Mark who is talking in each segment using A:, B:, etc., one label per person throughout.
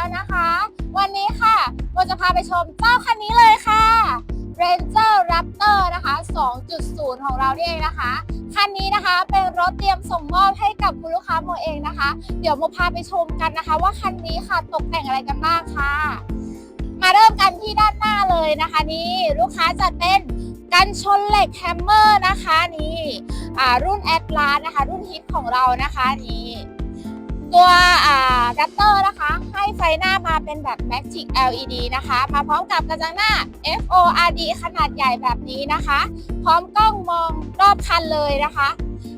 A: แล้วนะคะ วันนี้ค่ะโมจะพาไปชมเจ้าคันนี้เลยค่ะ Ranger Raptor นะคะ 2.0 ของเรานี่เองนะคะ คันนี้นะคะเป็นรถเตรียมส่งมอบให้กับคุณลูกค้าโมเองนะคะ เดี๋ยวโมพาไปชมกันนะคะ ว่าคันนี้ค่ะตกแต่งอะไรกันบ้างค่ะ มาเริ่มกันที่ด้านหน้าเลยนะคะนี่ลูกค้าจัดเป็นกันชนเหล็กแฮมเมอร์นะคะนี่รุ่นแอดลาสนะคะ รุ่นฮิตของเรานะคะนี่ ตัวอ่าดัตเตอร์นะคะ ให้ไฟหน้ามาเป็นแบบ Magic LED นะคะ มาพร้อมกับกระจังหน้า FORD ขนาดใหญ่แบบนี้นะคะ พร้อมกล้องมองรอบคันเลยนะคะ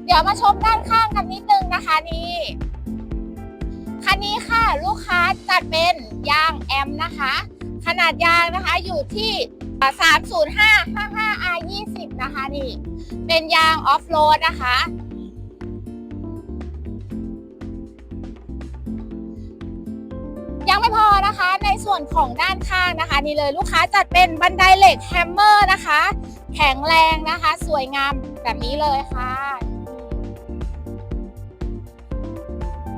A: เดี๋ยวมาชมด้านข้างกันนิดนึงนะคะนี่คันนี้ค่ะลูกค้าจัดเป็นยางแอมนะคะ ขนาดยางนะคะอยู่ที่305 55 R 20นะคะนี่ เป็นยางออฟโรดนะคะ ในส่วนของด้านข้างนะคะ นี่เลยลูกค้าจัดเป็นบันไดเหล็กแฮมเมอร์นะคะ แข็งแรงนะคะ สวยงามแบบนี้เลยค่ะ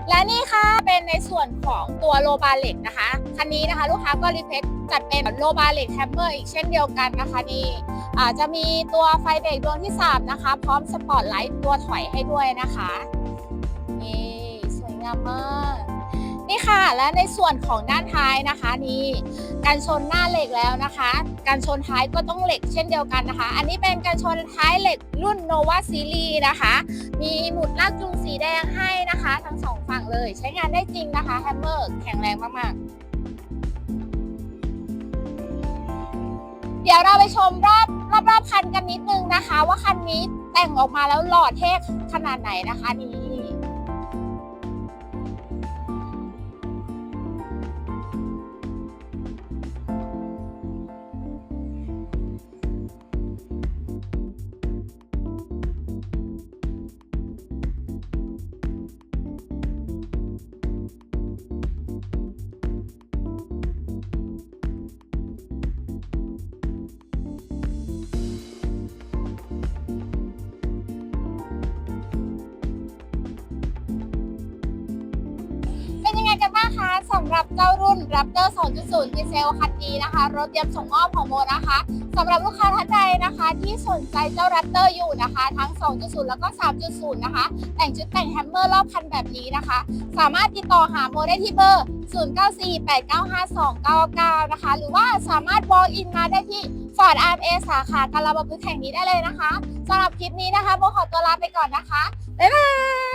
A: และนี่ค่ะเป็นในส่วนของตัวโลบาเหล็กนะคะคันนี้นะคะลูกค้าก็รีเควสจัดเป็นโลบาเหล็กแฮมเมอร์อีกเช่นเดียวกันนะคะนี่อาจะมีตัวไฟเบรกดวงที่ 3 นะคะ พร้อมสปอตไลท์ตัวถอยให้ด้วยนะคะนี่สวยงามมาก นี่ค่ะ และในส่วนของด้านท้ายนะคะนี่การชนหน้าเหล็กแล้วนะคะ การชนท้ายก็ต้องเหล็กเช่นเดียวกันนะคะ อันนี้เป็นการชนท้ายเหล็กรุ่น Nova Series นะคะ มีหมุดลากจูงสีแดงให้นะคะ ทั้งสองฝั่งเลยใช้งานได้จริงนะคะแฮมเมอร์แข็งแรงมากๆเดี๋ยวเราไปชมรอบรอบรอบคันกันนิดนึงนะคะ ว่าคันนี้แต่งออกมาแล้วหล่อเท่ขนาดไหนนะคะนี่ นยังไงกันบ้างคะสำหรับเจ้ารุ่น Raptor 2.0 ดีเซลคันนี้นะคะ รถเตรียมส่งมอบของโมนะคะสำหรับลูกค้าท่านใดนะคะ ที่สนใจเจ้า Raptor อยู่นะคะ ทั้ง 2.0 แล้วก็ 3.0 นะคะ แต่งชุดแต่งแฮมเมอร์รอบคันแบบนี้นะคะ สามารถติดต่อหาโมได้ที่เบอร์ 0948952999 นะคะ หรือว่าสามารถ walk in มาได้ที่ Ford RMA สาขากาลาบพึกษ์แห่งนี้ได้เลยนะคะสำหรับคลิปนี้นะคะโมขอตัวลาไปก่อนนะคะบ๊ายบาย